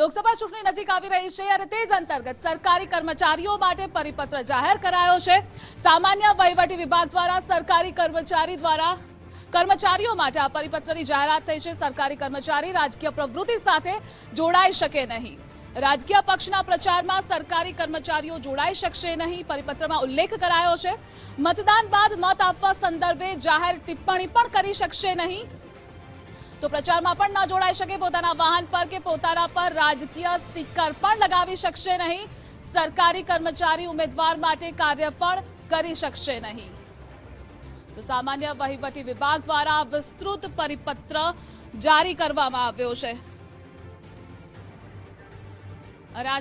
લોકસભા ચૂંટણી નજીક આવી રહી છે અને તે જ અંતર્ગત સરકારી કર્મચારીઓ માટે પરિપત્ર જાહેર કરાયો છે. સામાન્ય વહીવટી વિભાગ દ્વારા સરકારી કર્મચારી દ્વારા કર્મચારીઓ માટે આ પરિપત્રની જાહેરાત થઈ છે. સરકારી કર્મચારી રાજકીય પ્રવૃત્તિ સાથે જોડાઈ શકે નહીં. રાજકીય પક્ષના પ્રચારમાં સરકારી કર્મચારીઓ જોડાઈ શકશે નહીં, પરિપત્રમાં ઉલ્લેખ કરાયો છે. મતદાન બાદ મત આપવા સંદર્ભે જાહેર ટિપ્પણી પણ કરી શકશે નહીં. તો પ્રચારમાં પણ ન જોડાઈ શકે પોતાના વાહન પર કે પોતાના પર રાજકીય સ્ટીકર પણ લગાવી શકશે નહીં. સરકારી કર્મચારી ઉમેદવાર માટે કાર્ય પણ કરી શકશે નહીં. તો સામાન્ય વહીવટી વિભાગ દ્વારા વિસ્તૃત પરિપત્ર જારી કરવામાં આવ્યો છે.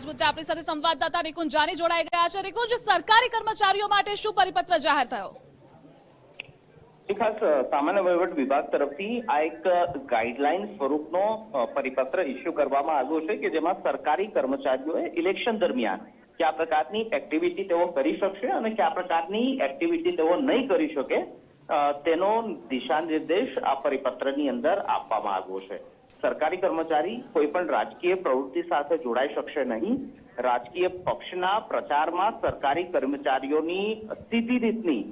મુદ્દે આપણી સાથે સંવાદદાતા નિકુંજ જાની જોડાઈ ગયા છે. નિકુંજ, સરકારી કર્મચારીઓ માટે શું પરિપત્ર જાહેર થયો? ખાસ સામાન્ય વહીવટ વિભાગ તરફથી આ એક ગાઈડલાઈન સ્વરૂપનો પરિપત્ર ઇસ્યુ કરવામાં આવ્યો છે કે જેમાં સરકારી કર્મચારીઓએ ઇલેક્શન દરમિયાન કયા પ્રકારની એક્ટિવિટી તેઓ કરી શકશે અને કયા પ્રકારની એક્ટિવિટી તેઓ નહીં કરી શકે તેનો દિશા નિર્દેશ આ પરિપત્રની અંદર આપવામાં આવ્યો છે. સરકારી કર્મચારી કોઈ પણ રાજકીય પ્રવૃત્તિ સાથે જોડાઈ શકશે નહીં. રાજકીય પક્ષના પ્રચારમાં સરકારી કર્મચારીઓની સીધી રીતની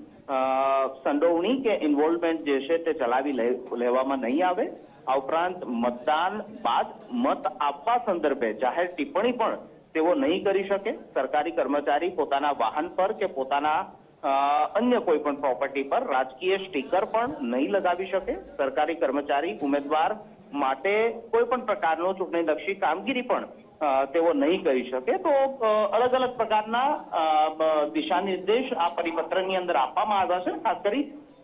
સંડોવણી કે ઇન્વોલ્વમેન્ટ જે છે તે ચલાવી લેવામાં નહીં આવે. આ ઉપરાંત મતદાન બાદ મત આપવા સંદર્ભે જાહેર ટિપ્પણી પણ તેઓ નહીં કરી શકે. સરકારી કર્મચારી પોતાના વાહન પર કે પોતાના અન્ય કોઈ પણ પ્રોપર્ટી પર રાજકીય સ્ટીકર પણ નહીં લગાવી શકે. સરકારી કર્મચારી ઉમેદવાર માટે કોઈ પણ પ્રકારનો ચૂંટણીલક્ષી કામગીરી પણ તેઓ નહીં કરી શકે, તો અલગ અલગ પ્રકારના દિશા નિર્દેશ આ પરિપત્રની અંદર આપવામાં આવ્યા છે. ખાસ કરી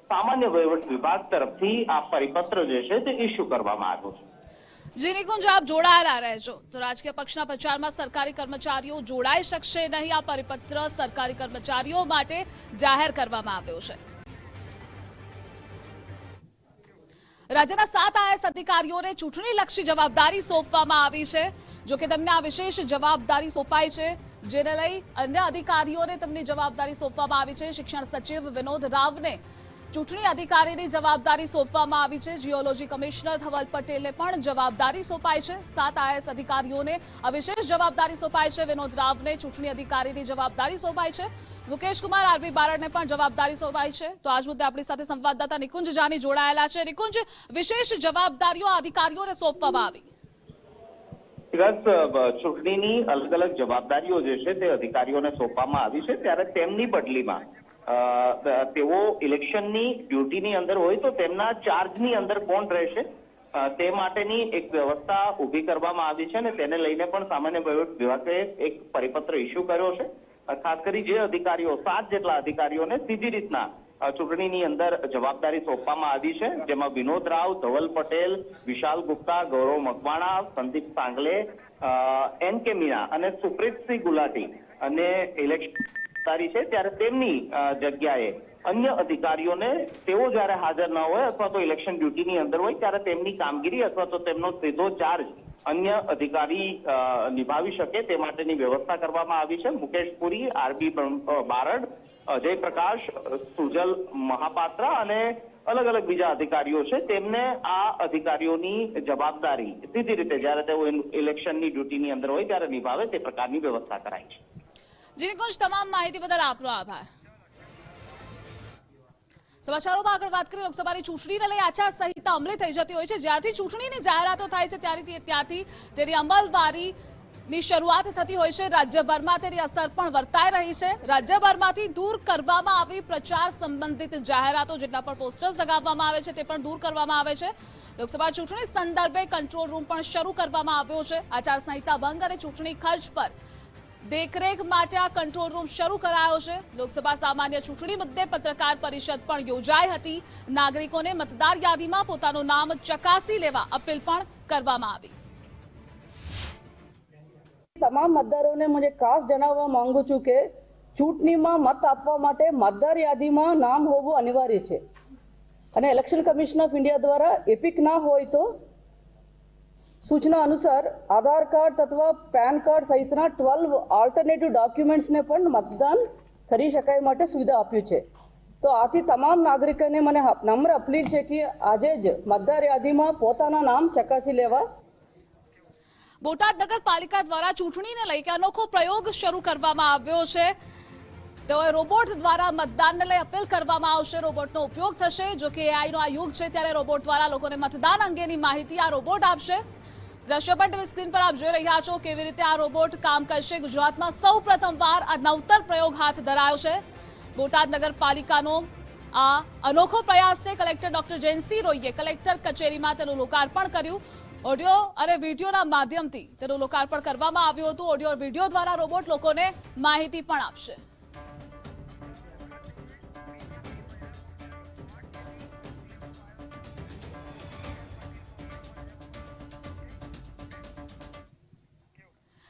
સામાન્ય વહીવટ વિભાગ તરફથી આ પરિપત્ર જે છે તે ઇસ્યુ કરવામાં આવ્યો છે. આપ જોડાયેલા રહેજો. રાજકીય પક્ષના પ્રચારમાં સરકારી કર્મચારીઓ જોડાઈ શકશે નહીં. આ પરિપત્ર સરકારી કર્મચારીઓ માટે જાહેર કરવામાં આવ્યો છે. રાજ્યના સાત આઈએસ અધિકારીઓને ચૂંટણીલક્ષી જવાબદારી સોંપવામાં આવી છે. જો કે તેમને આ વિશેષ જવાબદારી સોંપાઈ છે, જેને લઈ અન્ય અધિકારીઓને તેમની જવાબદારી સોંપવામાં આવી છે. શિક્ષણ સચિવ વિનોદ રાવને ચૂંટણી અધિકારીની જવાબદારી સોંપવામાં આવી છે. જીઓલોજી કમિશનર ધવલ પટેલને પણ જવાબદારી સોંપાઈ છે. સાત આઈએસ અધિકારીઓને વિશેષ જવાબદારી સોંપાઈ છે. વિનોદ રાવને ચૂંટણી અધિકારીની જવાબદારી સોંપાઈ છે. મુકેશ કુમાર આરબી બારડને પણ જવાબદારી સોંપાઈ છે. તો આજ મુદ્દે આપણી સાથે સંવાદદાતા નિકુંજ જાની જોડાયેલા છે. નિકુંજ, વિશેષ જવાબદારીઓ અધિકારીઓને સોંપવામાં આવી. ચૂંટણીની અલગ અલગ જવાબદારીઓ જે છે તે અધિકારીઓને સોંપવામાં આવી છે. ત્યારે તેમની બદલીમાં તેઓ ઇલેક્શનની ડ્યુટીની અંદર હોય તો તેમના ચાર્જની અંદર કોણ રહેશે? તે માટેની એક વ્યવસ્થા ઊભી કરવામાં આવી છે અને તેને લઈને પણ સામાન્ય વિભાગે એક પરિપત્ર ઇસ્યુ કર્યો છે. ખાસ કરી જે અધિકારીઓ, સાત જેટલા અધિકારીઓને સીધી રીતના ચૂંટણીની અંદર જવાબદારી સોંપવામાં આવી છે, જેમાં વિનોદ રાવ, ધવલ પટેલ, વિશાલ ગુપ્તા, ગૌરવ મકવાણા, સંદીપ સાંગલે એન કે મીણા અને સુપ્રીતસિંહ ગુલાટી અને ઇલેક્શન છે, ત્યારે તેમની જગ્યાએ અન્ય અધિકારીઓને તેઓ જ્યારે હાજર ન હોય અથવા તો ઇલેક્શન ડ્યુટીની અંદર હોય, ત્યારે તેમની કામગીરી અથવા તો તેમનો સીધો ચાર્જ અન્ય અધિકારી નિભાવી શકે તે માટેની વ્યવસ્થા કરવામાં આવી છે. મુકેશ પુરી, આરબી બારડ અજય પ્રકાશ સુજલ મહાપાત્રા અને અલગ અલગ બીજા અધિકારીઓ છે. તેમને આ અધિકારીઓની જવાબદારી સીધી રીતે જ્યારે તેઓ ઇલેક્શનની ડ્યુટીની અંદર હોય ત્યારે નિભાવે તે પ્રકારની વ્યવસ્થા કરાઈ છે. જી તમામ માહિતી બદલ આપનો આભાર. સમાચારોમાં આગળ વાત કરીએ, લોકસભાની ચૂંટણીને લઈ આચાર સંહિતા અમલી થઈ જતી હોય છે. જ્યારથી ચૂંટણીની જાહેરાતો થાય છે, ત્યારથી ત્યાંથી તેની અમલવારી ની શરૂઆત થતી હોય છે. રાજ્યભરમાં તેની અસર પણ વર્તાઈ રહી છે. રાજ્યભરમાંથી દૂર કરવામાં આવી પ્રચાર સંબંધિત જાહેરાતો જેટલા પણ પોસ્ટર્સ લગાવવામાં આવે છે, તે પણ દૂર કરવામાં આવે છે. લોકસભા ચૂંટણી સંદર્ભે કંટ્રોલ રૂમ પણ શરૂ કરવામાં આવ્યો છે. આચારસંહિતા ભંગ અને ચૂંટણી ખર્ચ પર દેખરેખ માટે આ કંટ્રોલ રૂમ શરૂ કરાયો છે. લોકસભા સામાન્ય ચૂંટણી મુદ્દે પત્રકાર પરિષદ પણ યોજાઈ હતી. નાગરિકોને મતદાર યાદીમાં પોતાનું નામ ચકાસી લેવા અપીલ પણ કરવામાં આવી. તમામ મતદારોને હું ખાસ જણાવવા માંગુ છું કે ચૂંટણીમાં મત આપવા માટે મતદાર યાદીમાં નામ હોવું અનિવાર્ય છે. અને ઇલેક્શન કમિશન ઓફ ઇન્ડિયા દ્વારા એપિક ના હોય તો સૂચના અનુસાર આધાર કાર્ડ અથવા પેન કાર્ડ સહિતના ટ્વેલ્વ આલ્ટરનેટિવ ડોક્યુમેન્ટ્સને પણ મતદાન કરી શકાય માટે સુવિધા આપ્યું છે. તો આથી તમામ નાગરિકોને મને નમ્ર અપીલ છે કે આજે જ મતદાર યાદીમાં પોતાના નામ ચકાસી લેવા. બોટાદ નગરપાલિકા દ્વારા ચૂંટણીને લઈ અનોખો પ્રયોગ શરૂ કરવામાં આવ્યો છે. તેઓએ રોબોટ દ્વારા મતદાનને લઈ અપીલ કરવામાં આવશે. રોબોટનો ઉપયોગ થશે. જો કે એઆઈનો આ યુગ છે, ત્યારે રોબોટ દ્વારા લોકોને મતદાન અંગેની માહિતી આ રોબોટ આપશે. દ્રશ્યો પણ સ્ક્રીન પર આપ જોઈ રહ્યા છો કેવી રીતે આ રોબોટ કામ કરશે. ગુજરાતમાં સૌ પ્રથમવાર આ નવતર પ્રયોગ હાથ ધરાયો છે. બોટાદ નગરપાલિકાનો આ અનોખો પ્રયાસ છે. કલેક્ટર ડોક્ટર જયંતસિંહ રોઈએ કલેક્ટર કચેરીમાં તેનું લોકાર્પણ કર્યું. ઓડિયો અને વિડીયોના માધ્યમથી તેનું લોકાર્પણ કરવામાં આવ્યું હતું. ઓડિયો વીડિયો દ્વારા રોબોટ લોકોને માહિતી પણ આપશે.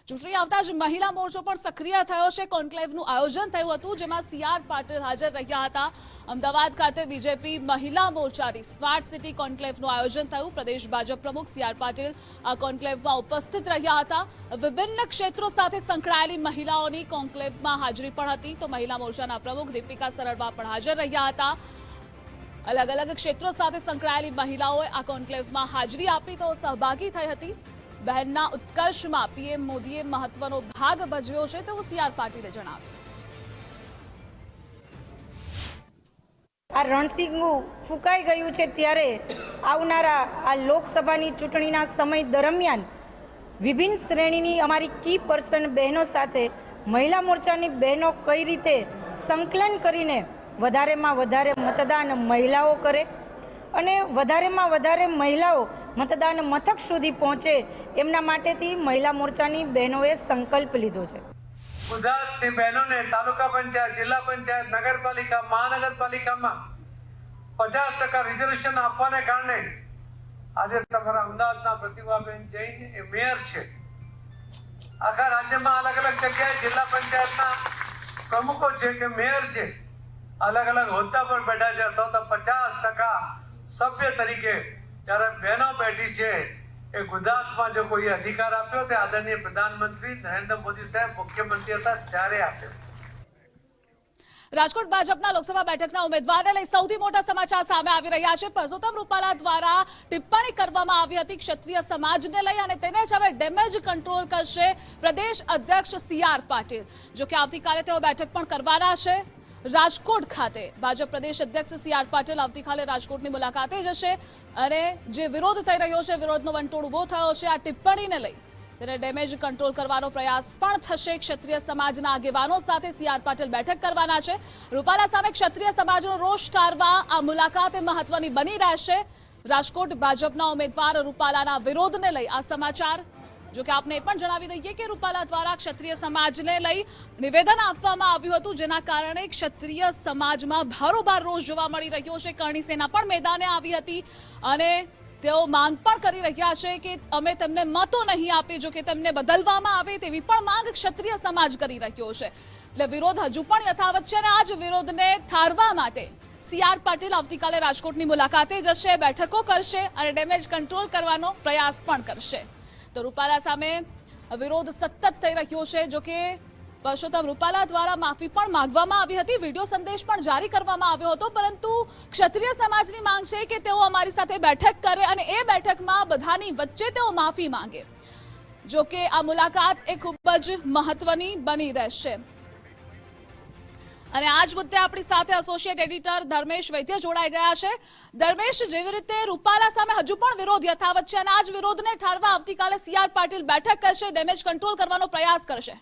ચૂંટણી આવતા જ મહિલા મોરચો પણ સક્રિય થયો છે. કોન્ક્લેવનું આયોજન થયું હતું, જેમાં સીઆર પાટીલ હાજર રહ્યા હતા. અમદાવાદ ખાતે બીજેપી મહિલા મોરચાની સ્માર્ટ સિટી કોન્ક્લેવનું આયોજન થયું. પ્રદેશ ભાજપ પ્રમુખ સીઆર પાટીલ આ કોન્ક્લેવમાં ઉપસ્થિત રહ્યા હતા. વિભિન્ન ક્ષેત્રો સાથે સંકળાયેલી મહિલાઓની કોન્ક્લેવમાં હાજરી પણ હતી. તો મહિલા મોરચાના પ્રમુખ દીપિકા સરળવા પણ હાજર રહ્યા હતા. અલગ અલગ ક્ષેત્રો સાથે સંકળાયેલી મહિલાઓએ આ કોન્ક્લેવમાં હાજરી આપી તો સહભાગી થઈ હતી. બહેનના ઉત્કર્ષમાં પીએમ મોદીએ મહત્વનો ભાગ ભજવ્યો છે તેવું સીઆર પાટીલે જણાવ્યું. આ રણસિંગું ફૂંકાઈ ગયું છે ત્યારે આવનારા આ લોકસભાની ચૂંટણીના સમય દરમિયાન વિભિન્ન શ્રેણીની અમારી કી પર્સન બહેનો સાથે મહિલા મોરચાની બહેનો કઈ રીતે સંકલન કરીને વધારેમાં વધારે મતદાન મહિલાઓ કરે અને વધારેમાં વધારે મહિલાઓ મતદાન મથક સુધી પહોંચે એમના માટેથી મહિલા મોરચાની બહેનોએ સંકલ્પ લીધો છે. ગુજરાતની બહેનોને તાલુકા પંચાયત, જિલ્લા પંચાયત, નગરપાલિકા, મહાનગરપાલિકામાં પચાસ ટકા રિઝર્વેશન આપવાને કારણે આજે તમારા અમદાવાદના પ્રતિભાબેન જૈન એ મેયર છે. આખા રાજ્યમાં અલગ અલગ જગ્યાએ જિલ્લા પંચાયતના પ્રમુખો છે કે મેયર છે, અલગ અલગ હોદ્દા પર બેઠા છે, તો તો પચાસ ટકા સભ્ય તરીકે જ્યારે બહેનો બેઠી છે. એ ગુજરાતમાં જો કોઈ અધિકાર આપ્યો તે આદરણીય પ્રધાનમંત્રી નરેન્દ્ર મોદી સાહેબ મુખ્યમંત્રી હતા ત્યારે આપ્યો. રાજકોટ ભાજપના લોકસભા બેઠકના ઉમેદવારને લઈ સૌથી મોટા સમાચાર સામે આવી રહ્યા છે. પરસોત્તમ રૂપાલા દ્વારા ટિપ્પણી કરવામાં આવી હતી ક્ષત્રિય સમાજને લઈ અને તેને જ હવે ડેમેજ કંટ્રોલ કરશે પ્રદેશ અધ્યક્ષ સી આર પાટીલ. જોકે આવતીકાલે તેઓ બેઠક પણ કરવાના છે. રાજકોટ ખાતે ભાજપ પ્રદેશ અધ્યક્ષ સી આર પાટીલ આવતીકાલે રાજકોટની મુલાકાતે જશે અને જે વિરોધ થઈ રહ્યો છે, વિરોધનો વંટોળ ઊભો થયો છે, આ ટિપ્પણીને લઈ તેને ડેમેજ કંટ્રોલ કરવાનો પ્રયાસ પણ થશે. ક્ષત્રિય સમાજના આગેવાનો સાથે સી આર પાટીલ બેઠક કરવાના છે. રૂપાલા સામે ક્ષત્રિય સમાજનો રોષ ટાળવા આ મુલાકાત મહત્વની બની રહેશે. રાજકોટ ભાજપના ઉમેદવાર રૂપાલાના વિરોધને લઈ આ સમાચાર જો કે આપને એ પણ જણાવી દઈએ કે રૂપાલા દ્વારા ક્ષત્રિય સમાજને લઈ નિવેદન આપવામાં આવ્યું હતું, જેના કારણે ક્ષત્રિય સમાજમાં ભારોભાર રોષ જોવા મળી રહ્યો છે. કરણી સેના પણ મેદાને આવી હતી અને તેઓ માંગ પણ કરી રહ્યા છે કે અમે તેમને મતો નહીં આપી જો કે તેમને બદલવામાં આવે તેવી પણ માંગ ક્ષત્રિય સમાજ કરી રહ્યો છે. એટલે વિરોધ હજુ પણ યથાવત છે અને આ જ વિરોધને ઠારવા માટે સી આર પાટીલ આવતીકાલે રાજકોટની મુલાકાતે જશે, બેઠકો કરશે અને ડેમેજ કંટ્રોલ કરવાનો પ્રયાસ પણ કરશે. તો રૂપાલા સામે વિરોધ સતત થઈ રહ્યો છે, જો કે પરસોત્તમ રૂપાલા દ્વારા માફી પણ માંગવામાં આવી હતી. વીડિયો સંદેશ પણ જારી કરવામાં આવ્યો હતો, પરંતુ ક્ષત્રિય સમાજની માંગ છે કે તેઓ અમારી સાથે બેઠક કરે અને એ બેઠકમાં બધાની વચ્ચે તેઓ માફી માંગે. જો કે આ મુલાકાત એ ખૂબ જ મહત્વની બની રહેશે. અને આજ મુદ્દે આપણી સાથે એસોસિએટ એડિટર ધર્મેશ વૈદ્ય જોડાઈ ગયા છે. ધર્મેશ, જેવી રીતે રૂપાલા સામે હજુ પણ વિરોધ યથાવત છે અને આજ વિરોધને ઠારવા આવતીકાલે સીઆર પાટીલ બેઠક કરશે ડેમેજ કંટ્રોલ કરવાનો પ્રયાસ કરશે.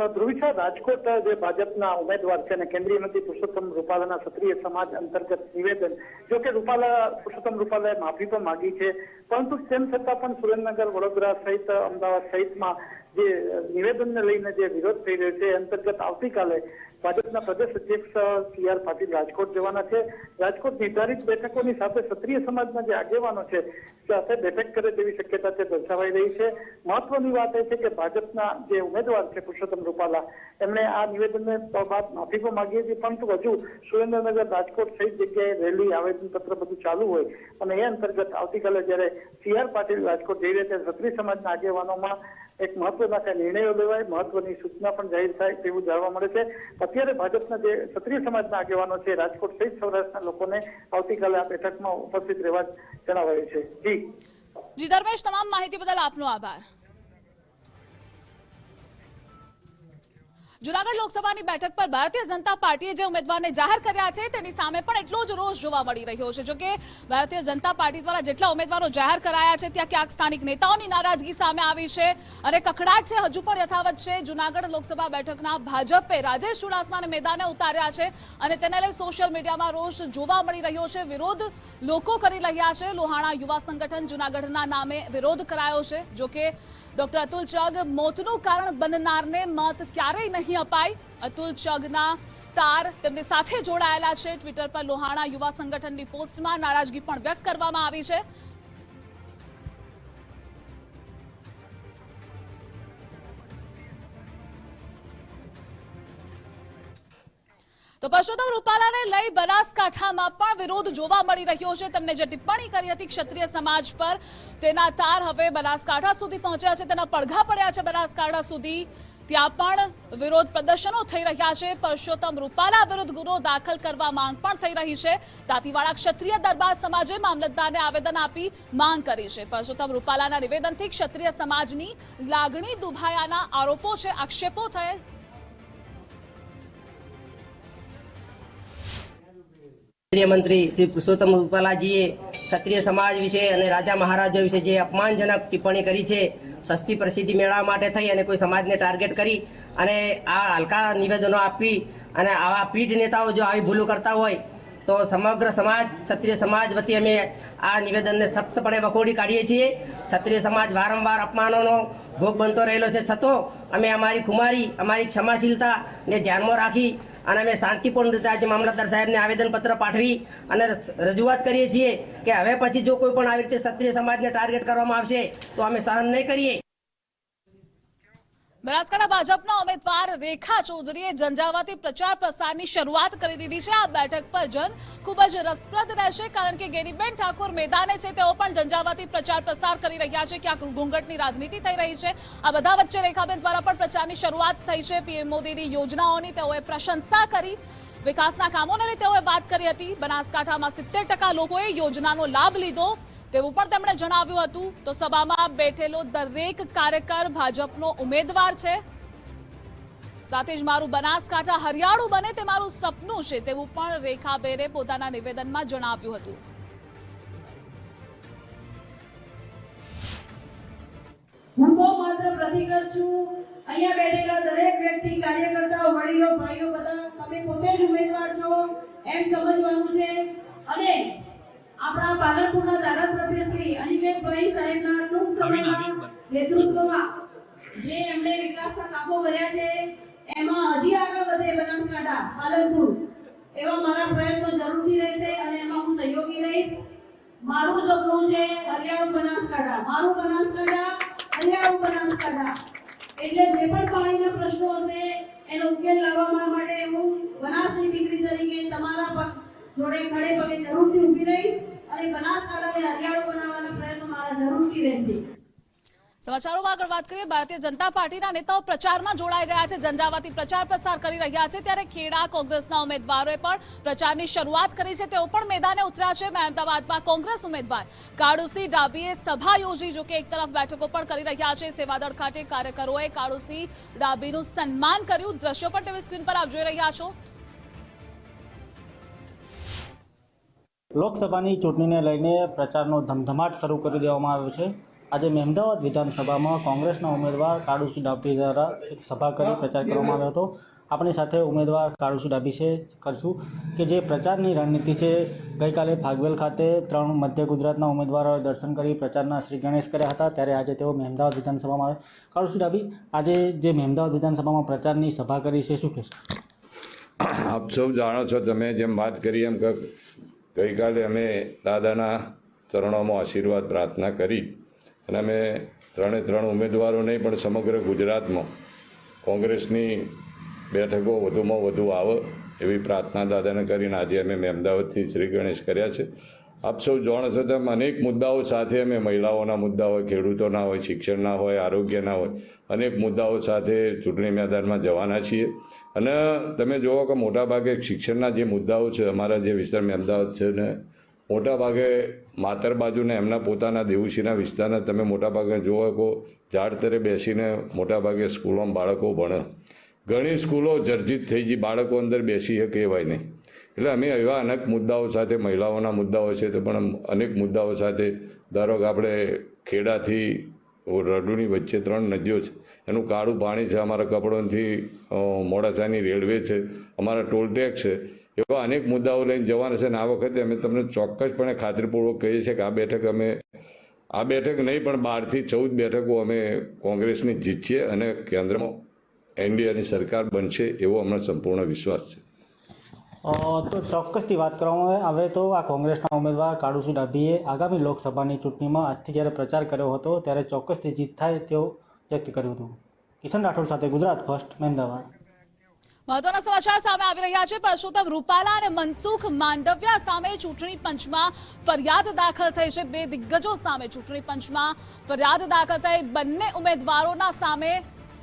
ધ્રુવિશા રાજકોટ જે ભાજપના ઉમેદવાર છે અને કેન્દ્રીય મંત્રી પુરુષોત્તમ રૂપાલાના ક્ષત્રિય સમાજ અંતર્ગત નિવેદન, જો કે રૂપાલા, પુરુષોત્તમ રૂપાલાએ માફી પણ માંગી છે, પરંતુ તેમ છતાં પણ સુરેન્દ્રનગર, વડોદરા સહિત અમદાવાદ સહિતમાં જે નિવેદનને લઈને જે વિરોધ થઈ રહ્યો છે અંતર્ગત આવતીકાલે ભાજપના પ્રદેશ અધ્યક્ષ સી આર પાટીલ રાજકોટ જવાના છે. રાજકોટ નિર્ધારિત બેઠકોની સાથે ક્ષત્રિય સમાજના જે આગેવાનો છે સાથે બેઠક કરે તેવી શક્યતા તે દર્શાવાઈ રહી છે. મહત્વની વાત એ છે કે ભાજપના જે ઉમેદવાર છે પુરુષોત્તમ રૂપાલા, એમણે આ નિવેદનને બાદ માફી પણ માંગી હતી, પરંતુ હજુ સુરેન્દ્રનગર રાજકોટ સહિત જગ્યાએ રેલી, આવેદનપત્ર બધું ચાલુ હોય અને એ અંતર્ગત આવતીકાલે જ્યારે સી આર પાટીલ રાજકોટ જઈ રહ્યા ત્યારે ક્ષત્રિય સમાજના આગેવાનોમાં એક મહત્વના નિર્ણયો લેવાય, મહત્વની સૂચના પણ જાહેર થાય તેવું જાણવા મળે છે. અત્યારે ભાજપના જે ક્ષત્રિય સમાજના આગેવાનો છે, રાજકોટ સહિત સૌરાષ્ટ્રના લોકોને આવતીકાલે આ બેઠકમાં ઉપસ્થિત રહેવા જણાવાયું છે. જી. જી ધર્મેશ તમામ માહિતી બદલ આપનો આભાર. જુનાગઢ લોકસભાની બેઠક પર ભારતીય જનતા પાર્ટીએ જે ઉમેદવારને જાહેર કર્યા છે, તેની સામે પણ એટલો જ રોષ જોવા મળી રહ્યો છે. જોકે ભારતીય જનતા પાર્ટી દ્વારા જેટલા ઉમેદવારો જાહેર કરાયા છે, ત્યાં ક્યાંક સ્થાનિક નેતાઓની નારાજગી સામે આવી છે. અને કકડાટ છે, હજુ પણ યથાવત છે. જુનાગઢ લોકસભા બેઠકના ભાજપે રાજેશ ચુડાસમાને મેદાને ઉતાર્યા છે અને તેને લઈ સોશિયલ મીડિયામાં રોષ જોવા મળી રહ્યો છે. વિરોધ લોકો કરી રહ્યા છે. લોહાણા યુવા સંગઠન જુનાગઢના નામે વિરોધ કરાયો છે. જોકે ડોક્ટર અતુલ ચગ, મોતનું કારણ બનનારને મત ક્યારેય નહીં અપાય. અતુલ ચગના તાર તેમની સાથે જોડાયેલા છે. ટ્વિટર પર લોહાણા યુવા સંગઠનની પોસ્ટમાં નારાજગી પણ વ્યક્ત કરવામાં આવી છે. તો પરસોત્તમ રૂપાલાને લઈ બનાસકાંઠામાં પણ વિરોધ જોવા મળી રહ્યો છે. તેમણે જે ટિપ્પણી કરી હતી ક્ષત્રિય સમાજ પર, તેના તાર હવે બનાસકાંઠા સુધી પહોંચ્યા છે. તેના પડઘા પડ્યા છે બનાસકાંઠા સુધી. ત્યાં પણ વિરોધ પ્રદર્શનો થઈ રહ્યા છે. પરસોત્તમ રૂપાલા વિરુદ્ધ ગુનો દાખલ કરવા માંગ પણ થઈ રહી છે. દાંતીવાડા ક્ષત્રિય દરબાર સમાજે મામલતદારને આવેદન આપી માંગ કરી છે. પરસોત્તમ રૂપાલાના નિવેદનથી ક્ષત્રિય સમાજની લાગણી દુભાયાના આરોપો છે, આક્ષેપો થયે કેન્દ્રીય મંત્રી શ્રી પુરુષોત્તમ રૂપાલાજીએ ક્ષત્રિય સમાજ વિશે અને રાજા મહારાજા વિશે જે અપમાનજનક ટિપ્પણી કરી છે, સસ્તી પ્રસિદ્ધિ મેળવવા માટે થઈ અને કોઈ સમાજને ટાર્ગેટ કરી અને આ હલકા નિવેદનો આપી અને આવા પીઢ નેતાઓ જો આવી ભૂલો કરતા હોય, તો સમગ્ર સમાજ, ક્ષત્રિય સમાજ વતી અમે આ નિવેદનને સખ્તપણે વખોડી કાઢીએ છીએ. ક્ષત્રિય સમાજ વારંવાર અપમાનોનો ભોગ બનતો રહેલો છે. છતાં અમે અમારી ખુમારી, અમારી ક્ષમાશીલતાને ધ્યાનમાં રાખી અને અમે શાંતિપૂર્ણ રીતે આજે મામલતદાર સાહેબને આવેદનપત્ર પાઠવી અને રજૂઆત કરીએ છીએ કે હવે પછી જો કોઈ પણ આવી રીતે ક્ષત્રિય સમાજને ટાર્ગેટ કરવામાં આવશે, તો અમે સહન નહીં કરીએ. બનાસકાંઠા ભાજપના ઉમેદવાર રેખા ચૌધરીએ ઝંઝાવાતી પ્રચાર પ્રસારની શરૂઆત કરી દીધી છે. આ બેઠક પર જન ખૂબ જ રસપ્રદ રહેશે કારણ કે ગેનીબેન ઠાકોર મેદાને છે. તેઓ પણ ઝંઝાવાતી પ્રચાર પ્રસાર કરી રહ્યા છે. ક્યાંક ઘૂંઘટની રાજનીતિ થઈ રહી છે. આ બધા વચ્ચે રેખાબેન દ્વારા પણ પ્રચારની શરૂઆત થઈ છે. પીએમ મોદીની યોજનાઓની તેઓએ પ્રશંસા કરી. વિકાસના કામોને લઈ તેઓએ વાત કરી હતી. બનાસકાંઠામાં સિત્તેર લોકોએ યોજનાનો લાભ લીધો. તેવું પણ તેમણે જણાવ્યું હતું, તો સભામાં બેઠેલો દરેક કાર્યકર ભાજપનો ઉમેદવાર છે. સાથે જ મારું બનાસકાંઠા હરિયાળું બને તે મારું સપનું છે તેવું પણ રેખાબેને પોતાના નિવેદનમાં જણાવ્યું હતું. અને આપણા પાલનપુરના ધારાસભ્ય શ્રી અનિકેતભાઈ સાહેબના ટૂંક સમયમાં નેતૃત્વમાં જે એમણે વિકાસના કામો કર્યા છે એમાં હજી આગળ વધે બનાસકાંઠા પાલનપુર. એવા મારા પ્રયત્નો જરૂરથી રહેશે અને એમાં હું સહયોગી રહીશ. મારું સપનું છે હરિયાળું બનાસકાંઠા. મારું બનાસકાંઠા હરિયાળું બનાસકાંઠા. એટલે જે પણ પાણીના પ્રશ્નો હશે એનો ઉકેલ લાવવા માટે હું બનાસની દીકરી તરીકે તમારા જોડે ખડે પગે જરૂરથી ઊભી રહીશ અને બનાસકાંઠાને હરિયાળો બનાવવાના પ્રયત્નો મારા જરૂરથી રહેશે સમાચારોમાં આગળ વાત કરીએ, ભારતીય જનતા પાર્ટીના નેતાઓ પ્રચારમાં જોડાઈ ગયા છે. ઝંઝાવાતી પ્રચાર પ્રસાર કરી રહ્યા છે. ત્યારે ખેડા કોંગ્રેસના ઉમેદવારોએ પણ પ્રચારની શરૂઆત કરી છે. તેઓ પણ મેદાને ઉતર્યા છે. મહેમદાબાદમાં કોંગ્રેસ ઉમેદવાર કાળુસી ડાબીએ સભા યોજી, જોકે એક તરફ બેઠકો પણ કરી રહ્યા છે. સેવાદળ ખાતે કાર્યકરોએ કાળુસી ડાબીનું સન્માન કર્યું. દ્રશ્યો પણ ટીવી સ્ક્રીન પર આપ જોઈ રહ્યા છો. લોકસભાની ચૂંટણીને લઈને પ્રચારનો ધમધમાટ શરૂ કરી દેવામાં આવ્યો છે. આજે મહેમદાવાદ વિધાનસભામાં કોંગ્રેસના ઉમેદવાર કાળુસી ડાભી દ્વારા એક સભા કરી પ્રચાર કરવામાં આવ્યો હતો. આપણી સાથે ઉમેદવાર કાળુસી ડાભી છે. કરશું કે જે પ્રચારની રણનીતિ છે, ગઈકાલે ફાગવેલ ખાતે ત્રણ મધ્ય ગુજરાતના ઉમેદવારોએ દર્શન કરી પ્રચારના શ્રી ગણેશ કર્યા હતા. ત્યારે આજે તેઓ મહેમદાવાદ વિધાનસભામાં આવ્યા. કાળુસી ડાભી, આજે જે મહેમદાવાદ વિધાનસભામાં પ્રચારની સભા કરી છે, શું કહેશો? આપ સૌ જાણો છો, તમે જેમ વાત કરી એમ કે ગઈકાલે અમે દાદાના ચરણોમાં આશીર્વાદ પ્રાર્થના કરી અને અમે ત્રણે ત્રણ ઉમેદવારો નહીં, પણ સમગ્ર ગુજરાતમાં કોંગ્રેસની બેઠકો વધુમાં વધુ આવે એવી પ્રાર્થના દાદાને કરીને આજે અમે અમદાવાદથી શ્રી ગણેશ કર્યા છે. આપ સૌ જાણો છો તેમ અનેક મુદ્દાઓ સાથે અમે મહિલાઓના મુદ્દા હોય ખેડૂતોના હોય, શિક્ષણના હોય, આરોગ્યના હોય, અનેક મુદ્દાઓ સાથે ચૂંટણી મેદાનમાં જવાના છીએ. અને તમે જુઓ કે મોટાભાગે શિક્ષણના જે મુદ્દાઓ છે, અમારા જે વિસ્તારમાં અમદાવાદ છે ને મોટા ભાગે માતર બાજુને એમના પોતાના દેવુશીના વિસ્તારના તમે મોટા ભાગે જોવો કો ઝાડ તરે બેસીને મોટાભાગે સ્કૂલોમાં બાળકો ભણે. ઘણી સ્કૂલો જર્જિત થઈ ગઈ, બાળકો અંદર બેસી શકે એવાય નહીં. એટલે અમે એવા અનેક મુદ્દાઓ સાથે, મહિલાઓના મુદ્દાઓ છે તો પણ અનેક મુદ્દાઓ સાથે, ધારો કે આપણે ખેડાથી રડુની વચ્ચે ત્રણ નદીઓ છે, એનું કાળું પાણી છે અમારા કપડોથી મોડાસાની રેલવે છે, અમારા ટોલ ટેક્સ છે, એવા અનેક મુદ્દાઓ લઈને જવાના છે અને આ વખતે અમે તમને ચોક્કસપણે ખાતરીપૂર્વક કહીએ છીએ કે આ બેઠક અમે, આ બેઠક નહીં પણ બારથી ચૌદ બેઠકો અમે કોંગ્રેસની જીતશે અને કેન્દ્રમાં એનડીએની સરકાર બનશે એવો અમને સંપૂર્ણ વિશ્વાસ છે. તો ચોક્કસથી વાત કરવામાં આવે. હવે તો આ કોંગ્રેસના ઉમેદવાર કાળુસિંહ ડાભીએ આગામી લોકસભાની ચૂંટણીમાં આજથી જ્યારે પ્રચાર કર્યો હતો ત્યારે ચોક્કસથી જીત થાય તેવું વ્યક્ત કર્યું હતું. કિશન રાઠોડ સાથે ગુજરાત ફર્સ્ટ, મહેમદાવાદ. મહત્વના સમાચાર સામે આવી રહ્યા છે. પરસોત્તમ રૂપાલા અને મનસુખ માંડવિયા સામે ચૂંટણી પંચમાં ફરિયાદ દાખલ થઈ છે. બે દિગ્ગજો સામે ચૂંટણી પંચમાં ફરિયાદ દાખલ થઈ. બંને ઉમેદવારોના સામે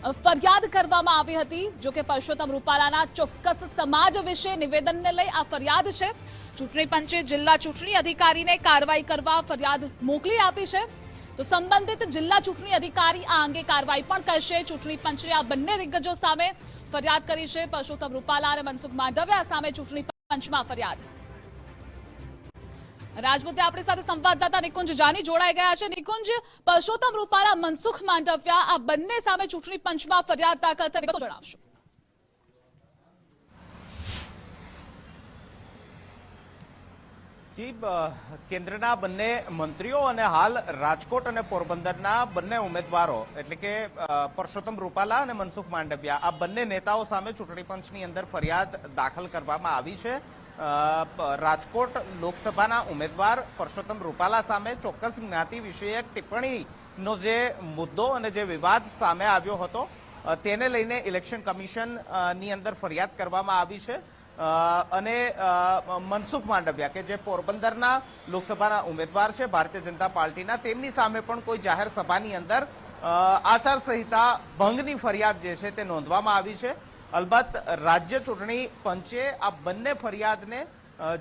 ફરિયાદ કરવામાં આવી હતી, જો કે પરસોત્તમ રૂપાલાના ચોક્કસ સમાજ વિશે નિવેદનને લઈ આ ફરિયાદ છે. ચૂંટણી પંચે જિલ્લા ચૂંટણી અધિકારીને કાર્યવાહી કરવા ફરિયાદ મોકલી આપી છે. તો સંબંધિત જિલ્લા ચૂંટણી અધિકારી આ અંગે કાર્યવાહી પણ કરશે. ચૂંટણી પંચે આ બંને દિગ્ગજો સામે ફરિયાદ કરી છે. પરસોત્તમ રૂપાલા અને મનસુખ માંડવિયા સામે ચૂંટણી પંચમાં ફરિયાદ. રાજપૂતે આપણી સાથે સંવાદદાતા નિકુંજ જાની જોડાઈ ગયા છે. નિકુંજ, પરસોત્તમ રૂપાલા, મનસુખ માંડવિયા, આ બંને સામે ચૂંટણી પંચમાં ફરિયાદ દાખલ થઈ જણાવશો. કેન્દ્રના બંને મંત્રીઓ અને હાલ રાજકોટ અને પોરબંદરના બંને ઉમેદવારો, એટલે કે પરસોત્તમ રૂપાલા અને મનસુખ માંડવિયા, આ બંને નેતાઓ સામે ચૂંટણી પંચની અંદર ફરિયાદ દાખલ કરવામાં આવી છે. રાજકોટ લોકસભાના ઉમેદવાર પરસોત્તમ રૂપાલા સામે ચોક્કસ જ્ઞાતિ વિષયક ટિપ્પણીનો જે મુદ્દો અને જે વિવાદ સામે આવ્યો હતો તેને લઈને ઇલેક્શન કમિશનની અંદર ફરિયાદ કરવામાં આવી છે. અને મનસુખ માંડવિયા કે જે પોરબંદરના લોકસભાના ઉમેદવાર છે, ભારતીય જનતા પાર્ટીના, તેમની સામે પણ કોઈ જાહેર સભાની અંદર આચારસંહિતા ભંગની ફરિયાદ જે છે તે નોંધવામાં આવી છે. અલબત્ત રાજ્ય ચૂંટણી પંચે આ બંને ફરિયાદને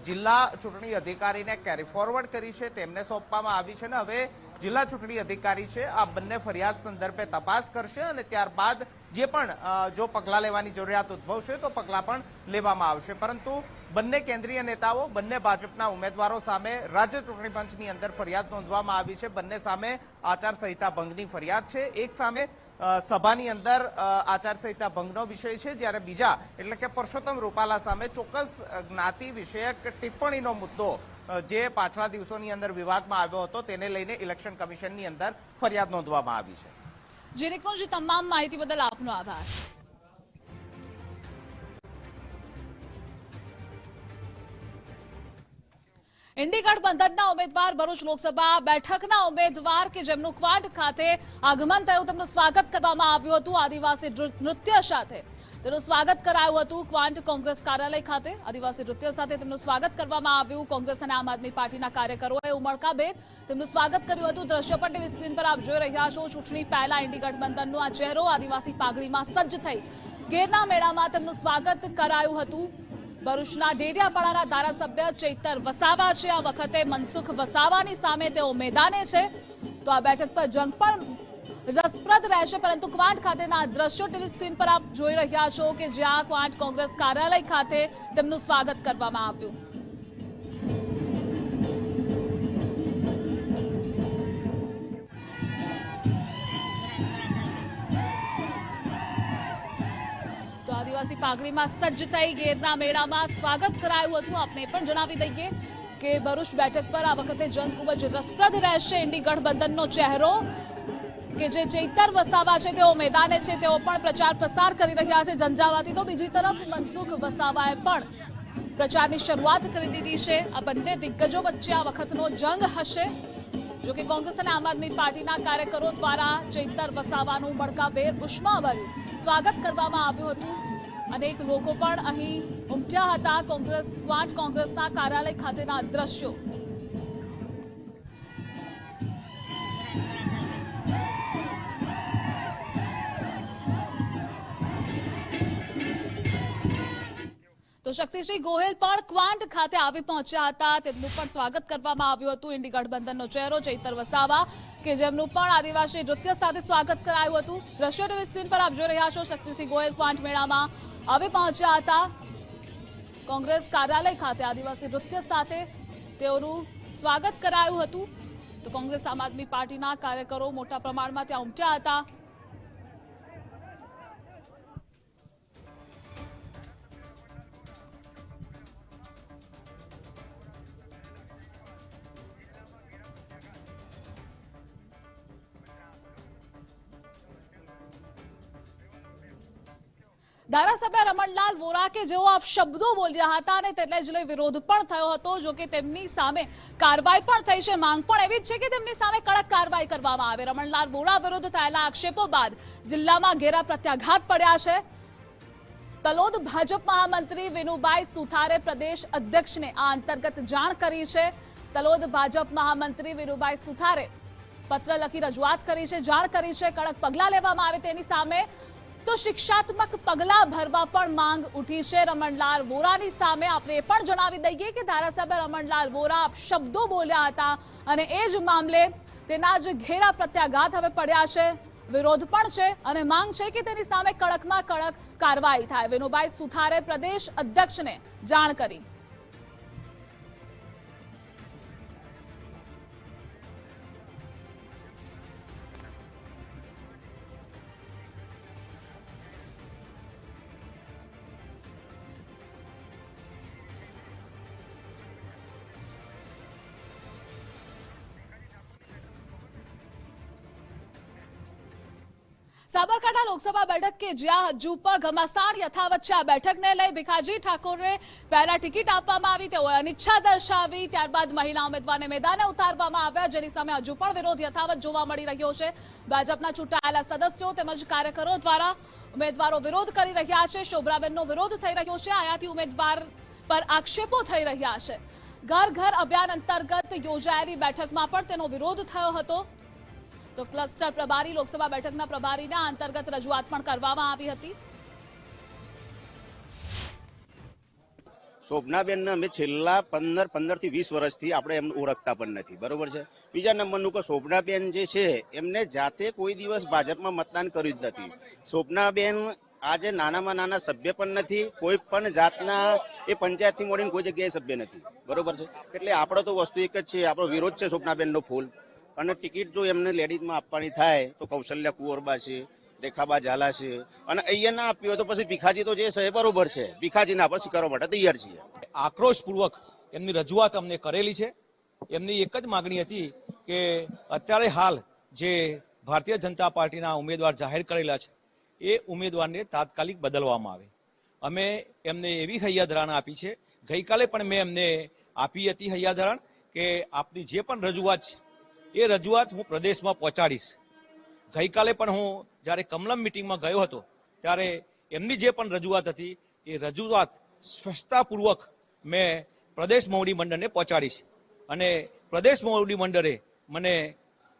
જિલ્લા ચૂંટણી અધિકારીને કેરી ફોરવર્ડ કરી છે, તેમને સોંપવામાં આવી છે ને હવે જિલ્લા ચૂંટણી અધિકારી છે, આ બંને ફરિયાદ સંદર્ભે તપાસ કરશે અને ત્યારબાદ જે પણ જો પગલાં લેવાની જરૂરિયાત ઉદ્ભવશે તો પગલાં પણ લેવામાં આવશે. પરંતુ બંને કેન્દ્રીય નેતાઓ, બંને ભાજપના ઉમેદવારો સામે રાજ્ય ચૂંટણી પંચની અંદર ફરિયાદ નોંધવામાં આવી છે. બંને સામે આચારસંહિતા ભંગની ફરિયાદ છે. એક સામે સભાની અંદર આચારસંહિતા ભંગનો વિષય છે. જ્યારે બીજા, એટલે કે પરસોત્તમ રૂપાલા સામે ચોક્કસ જ્ઞાતિ વિષયક ટિપ્પણીનો મુદ્દો જે પાછલા દિવસોની અંદર વિવાદમાં આવ્યો હતો, તેને લઈને ઇલેક્શન કમિશનની અંદર ફરિયાદ નોંધવામાં આવી છે. જે નિકુંજ તમામ માહિતી બદલ આપનો આભાર. ઇન્ડી બંધનના ઉમેદવાર ભરૂચ લોકસભા બેઠકના ઉમેદવાર કે જેમનું ક્વાંટ ખાતે આગમન થયું, તેમનું સ્વાગત કરવામાં આવ્યું હતું આદિવાસી નૃત્ય સાથે. તેનું સ્વાગત કરાયું હતું ક્વાંટ કોંગ્રેસ કાર્યાલય ખાતે. આદિવાસી નૃત્ય સાથે તેમનું સ્વાગત કરવામાં આવ્યું. કોંગ્રેસ અને આમ આદમી પાર્ટીના કાર્યકરોએ ઉમળકાભેર તેમનું સ્વાગત કર્યું હતું. દ્રશ્ય પણ ટીવી સ્ક્રીન પર આપ જોઈ રહ્યા છો. ચૂંટણી પહેલા ઇન્ડી ગઠબંધનનો આ ચહેરો આદિવાસી પાઘડીમાં સજ્જ થઈ. ગેરના મેળામાં તેમનું સ્વાગત કરાયું હતું. ભરૂચના ડેડિયાપાડાના ધારાસભ્ય ચૈતર વસાવા છે. આ વખતે મનસુખ વસાવાની સામે તેઓ મેદાને છે. તો આ બેઠક પર જંગ પણ રસપ્રદ રહેશે, પરંતુ ક્વાંટ ખાતેના દ્રશ્યો ટીવી સ્ક્રીન પર આપ જોઈ રહ્યા છો કે જ્યાં ક્વાંટ કોંગ્રેસ કાર્યાલય ખાતે તેમનું સ્વાગત કરવામાં આવ્યું. તો પાઘડીમાં સજ્જ થઈ ગેરના મેળામાં સ્વાગત કરાયું હતું. આપને પણ જણાવી દઈએ કે ભરૂચ બેઠક પર આ વખતે જંગ ખૂબ જ રસપ્રદ રહેશે. ઇન્ડી ગઠબંધનનો ચહેરો કે જે ચૈતર વસાવા છે, તેઓ મેદાને છે, તેઓ પણ પ્રચાર પ્રસાર કરી રહ્યા છે. ઝંઝાવાતી તો બીજી તરફ મનસુખ વસાવાએ પણ પ્રચારની શરૂઆત કરી દીધી છે. આ બંને દિગ્ગજો વચ્ચે આ વખતનો જંગ હશે. જો કે કોંગ્રેસ અને આમ આદમી પાર્ટીના કાર્યકરો દ્વારા ચૈતર વસાવાનું મણકાભેર ઉષ્માભર્યું સ્વાગત કરવામાં આવ્યું હતું. અનેક લોકો પણ અહીં ઉમટ્યા હતા કોંગ્રેસ ક્વાંટ કોંગ્રેસના કાર્યાલય ખાતેના દ્રશ્યો. તો શક્તિસિંહ ગોહિલ પણ ક્વાંટ ખાતે આવી પહોંચ્યા હતા. તેમનું પણ સ્વાગત કરવામાં આવ્યું હતું. ઇન્ડી ગઠબંધનનો ચહેરો ચૈતર વસાવા, કે જેમનું પણ આદિવાસી નૃત્ય સાથે સ્વાગત કરાયું હતું. દ્રશ્યો ટીવી સ્ક્રીન પર આપ જોઈ રહ્યા છો શક્તિસિંહ ગોહિલ ક્વાંટ મેળામાં. આવી પહોંચ્યા હતા કોંગ્રેસ કાર્યાલય ખાતે આદિવાસી નૃત્ય સાથે. તેઓનું સ્વાગત કરાયું હતું. તો કોંગ્રેસ આમ આદમી પાર્ટીના કાર્યકરો મોટા પ્રમાણમાં ત્યાં ઉમટ્યા હતા. ધારાસભ્ય રમણલાલ વોરા કે જેઓ આપ શબ્દો બોલ્યા હતા અને તેટલે જ લઈ વિરોધ પણ થયો હતો, જો કે તેમની સામે કાર્યવાહી પણ થઈ છે. માંગ પણ એવી જ છે કે તેમની સામે કડક કાર્યવાહી કરવામાં આવે. રમણલાલ વોરા વિરુદ્ધ થયેલા આક્ષેપો બાદ જિલ્લામાં ઘેરા પ્રત્યાઘાત પડ્યા છે. તલોદ ભાજપ મહામંત્રી વિનુભાઈ સુથારે પ્રદેશ અધ્યક્ષને આ અંતર્ગત જાણ કરી છે. તલોદ ભાજપ મહામંત્રી વિનુભાઈ સુથારે પત્ર લખી રજૂઆત કરી છે, જાણ કરી છે, કડક પગલાં લેવામાં આવે તેની સામે તો શિક્ષાત્મક પગલાં ભરવા પણ માંગ ઉઠી છે. રમણલાલ વોરાની સામે આપણે પણ જણાવી દઈએ કે ધારાસભ્ય રમણલાલ વોરા શબ્દો બોલ્યા હતા અને એ જ મામલે તેના જ ઘેરા પ્રત્યાઘાત હવે પડ્યા છે. વિરોધ પણ છે અને માંગ છે કે તેની સામે કડકમાં કડક કાર્યવાહી થાય. વિનુભાઈ સુથારે પ્રદેશ અધ્યક્ષને જાણ કરી. સાબરકાંઠા લોકસભા બેઠક કે જ્યાં હજુ પણ ઘમાસાણ યથાવત છે આ બેઠકને લઈ ભીખાજી ઠાકોરને પહેલા ટિકિટ આપવામાં આવી, તેઓએ અનિચ્છા દર્શાવી, ત્યારબાદ મહિલા ઉમેદવારને મેદાને ઉતારવામાં આવ્યા, જેની સામે હજુ પણ વિરોધ યથાવત જોવા મળી રહ્યો છે. ભાજપના ચૂંટાયેલા સદસ્યો તેમજ કાર્યકરો દ્વારા ઉમેદવારો વિરોધ કરી રહ્યા છે. શોભરાબેનનો વિરોધ થઈ રહ્યો છે. આયાથી ઉમેદવાર પર આક્ષેપો થઈ રહ્યા છે. ઘર ઘર અભિયાન અંતર્ગત યોજાયેલી બેઠકમાં પણ તેનો વિરોધ થયો હતો. તો ક્લસ્ટર પ્રભારી, લોકસભા બેઠકના પ્રભારીના અંતર્ગત રજૂઆત પણ કરવામાં આવી હતી. શોભનાબેનને અમે છેલ્લા પંદર પંદરથી વીસ વર્ષથી આપણે એમને ઓળખતા પણ નથી. બરોબર છે? બીજા નંબરનું કે શોભનાબેન જે છે, એમને જાતે કોઈ દિવસ ભાજપમાં મતદાન કર્યું જ નથી. શોભનાબેન આજે નાનામાં નાના સભ્ય પણ નથી, કોઈ પણ જાતના એ પંચાયતથી મળીને કોઈ જગ્યાએ સભ્ય નથી. બરોબર છે? એટલે આપણો તો વસ્તુ એક જ છે, આપણો વિરોધ છે શોભનાબેનનો ફૂલ. અને ટિકિટ જો એમને લેડીઝમાં આપવાની થાય, તો કૌશલ્ય કુંવરબા છે, રેખાબા ઝાલા છે, અને અહીંયા ના આપી હોય તો પછી ભીખાજી તો જે છે બરોબર છે. ભીખાજીને આપણે સ્વીકારવા માટે તૈયાર છીએ. આક્રોશપૂર્વક એમની રજૂઆત અમને કરેલી છે. એમની એક જ માગણી હતી કે અત્યારે હાલ જે ભારતીય જનતા પાર્ટીના ઉમેદવાર જાહેર કરેલા છે, એ ઉમેદવારને તાત્કાલિક બદલવામાં આવે. અમે એમને એવી હૈયાધરાણ આપી છે. ગઈકાલે પણ મેં એમને આપી હતી હૈયાધરાણ કે આપની જે પણ રજૂઆત છે એ રજૂઆત હું પ્રદેશમાં પહોંચાડીશ. ગઈકાલે પણ હું જ્યારે કમલમ મિટિંગમાં ગયો હતો, ત્યારે એમની જે પણ રજૂઆત હતી, એ રજૂઆત સ્પષ્ટતાપૂર્વક મેં પ્રદેશ મોવડી મંડળને પહોંચાડી છે અને પ્રદેશ મોવડી મંડળે મને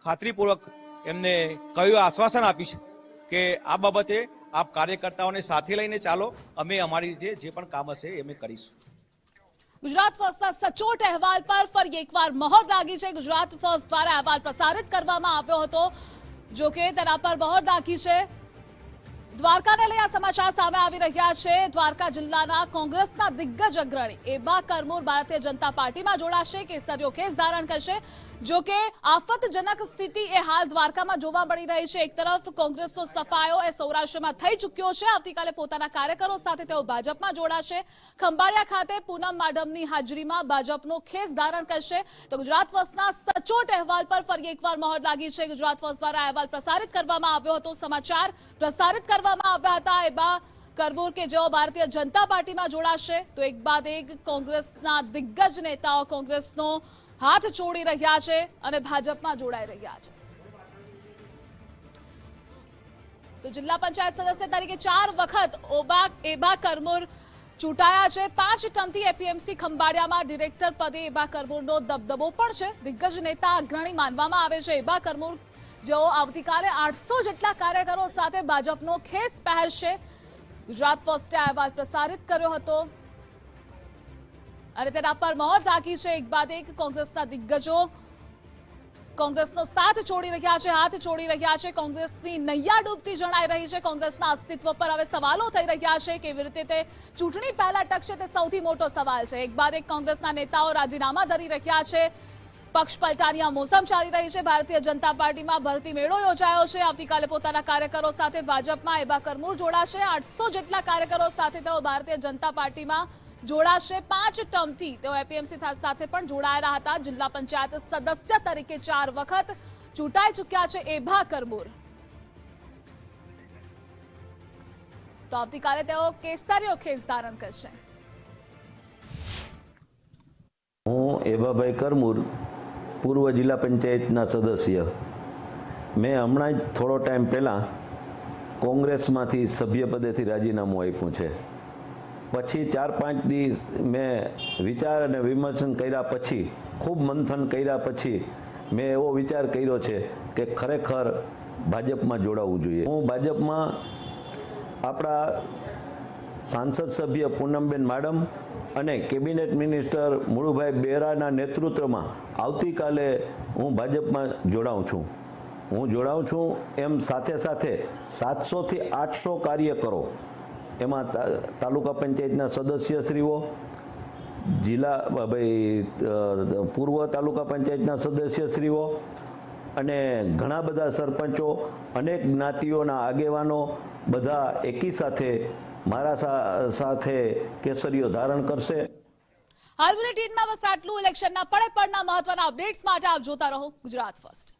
ખાતરીપૂર્વક એમને કયું આશ્વાસન આપી છે કે આ બાબતે આપ કાર્યકર્તાઓને સાથે લઈને ચાલો, અમે અમારી રીતે જે પણ કામ હશે એ અમે કરીશું. ગુજરાત ફર્સ્ટના સચોટ અહેવાલ પર ફરી એકવાર મહોર લાગી છે. ગુજરાત ફર્સ્ટ દ્વારા અહેવાલ પ્રસારિત કરવામાં આવ્યો હતો. જો કે તેના પર મહોર લાગી છે. દ્વારકાને લઈ આ સમાચાર સામે આવી રહ્યા છે. દ્વારકા જિલ્લાના કોંગ્રેસના દિગ્ગજ અગ્રણી એબા કરમૂર ભારતીય જનતા પાર્ટીમાં જોડાશે. કેસરીઓ કેસ ધારણ કરશે. જો કે આફતજનક સ્થિતિ એ હાલ દ્વારકામાં જોવા મળી રહી છે. એક તરફ કોંગ્રેસનો સફાયો એ સૌરાષ્ટ્રમાં થઈ ચૂક્યો છે. આવતીકાલે પોતાના કાર્યકરો સાથે તેઓ ભાજપમાં જોડાશે. ખંભાળિયા ખાતે પૂનમ માડમની હાજરીમાં ભાજપનો ખેસ ધારણ કરશે. તો ગુજરાત વર્ષના સચોટ અહેવાલ પર ફરી એકવાર મહોર લાગી છે. ગુજરાત વર્ષ દ્વારા અહેવાલ પ્રસારિત કરવામાં આવ્યો હતો. સમાચાર પ્રસારિત કરવામાં આવ્યા હતા એબા કરબૂર કે જેઓ ભારતીય જનતા પાર્ટીમાં જોડાશે. તો એક બાદ એક કોંગ્રેસના દિગ્ગજ નેતાઓ કોંગ્રેસનો હાથ છોડી રહ્યા છે અને ભાજપમાં જોડાઈ રહ્યા છે. તો જિલ્લા પંચાયત સદસ્ય તરીકે ચાર વખત ઓબા, એબા કરમુર ચૂંટાયા છે. પાંચ ટર્મથી એપીએમસી ખંભાળિયામાં ડિરેક્ટર પદે એબા કરમુરનો દબદબો પણ છે. દિગ્ગજ નેતા અગ્રણી માનવામાં આવે છે. એબા કરમુર જેઓ આવતીકાલે આઠસો જેટલા કાર્યકરો સાથે ભાજપનો ખેસ પહેરશે. ગુજરાત ફર્સ્ટે અહેવાલ પ્રસારિત કર્યો હતો. અને તેના પર મહોર રાખી છે એક બાદ એક કોંગ્રેસના દિગ્ગજો. કોંગ્રેસનો સાથ છોડી રહ્યા છે, હાથ છોડી રહ્યા છે. કોંગ્રેસની નૈયા ડૂબતી જણાઈ રહી છે. કોંગ્રેસના અસ્તિત્વ પર હવે સવાલો થઈ રહ્યા છે કેવી રીતે તે ચૂંટણી પહેલા ટકશે તે સૌથી મોટો સવાલ છે. એક બાદ એક કોંગ્રેસના નેતાઓ રાજીનામા ધરી રહ્યા છે. પક્ષ પલટાની મોસમ ચાલી રહી છે. ભારતીય જનતા પાર્ટીમાં ભરતી મેળો યોજાયો છે. આવતીકાલે પોતાના કાર્યકરો સાથે ભાજપમાં એબા કરમૂર જોડાશે. આઠસો જેટલા કાર્યકરો સાથે તેઓ ભારતીય જનતા પાર્ટીમાં જોડાશે પાંચ ટર્મથી. તેઓ એપીએમસી સાથે પણ જોડાયેલા હતા. જિલ્લા પંચાયત સદસ્ય તરીકે ચાર વખત ચૂંટાઈ ચૂક્યા છે એભા કરમુર તો આવતીકાલે તેઓ કેસરીઓ ખેસ ધારણ કરશે. હું એભાભાઈ કરમૂર, પૂર્વ જિલ્લા પંચાયતના સદસ્ય. મેં હમણાં જ થોડો ટાઈમ પહેલાં કોંગ્રેસમાંથી સભ્યપદેથી રાજીનામું આપ્યું છે. પછી ચાર પાંચ દિવસ મેં વિચાર અને વિમર્શન કર્યા પછી, ખૂબ મંથન કર્યા પછી મેં એવો વિચાર કર્યો છે કે ખરેખર ભાજપમાં જોડાવવું જોઈએ. હું ભાજપમાં આપણા સાંસદ સભ્ય પૂનમબેન માડમ અને કેબિનેટ મિનિસ્ટર મુળુભાઈ બેરાના નેતૃત્વમાં આવતીકાલે હું ભાજપમાં જોડાઉં છું. હું જોડાઉં છું એમ સાથે સાથે સાતસોથી આઠસો કાર્યકરો એમાં તાલુકા પંચાયતના સદસ્યશ્રીઓ, જિલ્લા ભાઈ પૂર્વ તાલુકા પંચાયતના સદસ્યશ્રીઓ અને ઘણા બધા સરપંચો, અનેક જ્ઞાતિઓના આગેવાનો બધા એકી સાથે મારા સાથે કેસરીઓ ધારણ કરશે. હાલ બુલેટિનમાં બસ આટલું. ઇલેક્શનના પડે પડના મહત્વના અપડેટ્સ માટે આપ જોતા રહો ગુજરાત ફર્સ્ટ.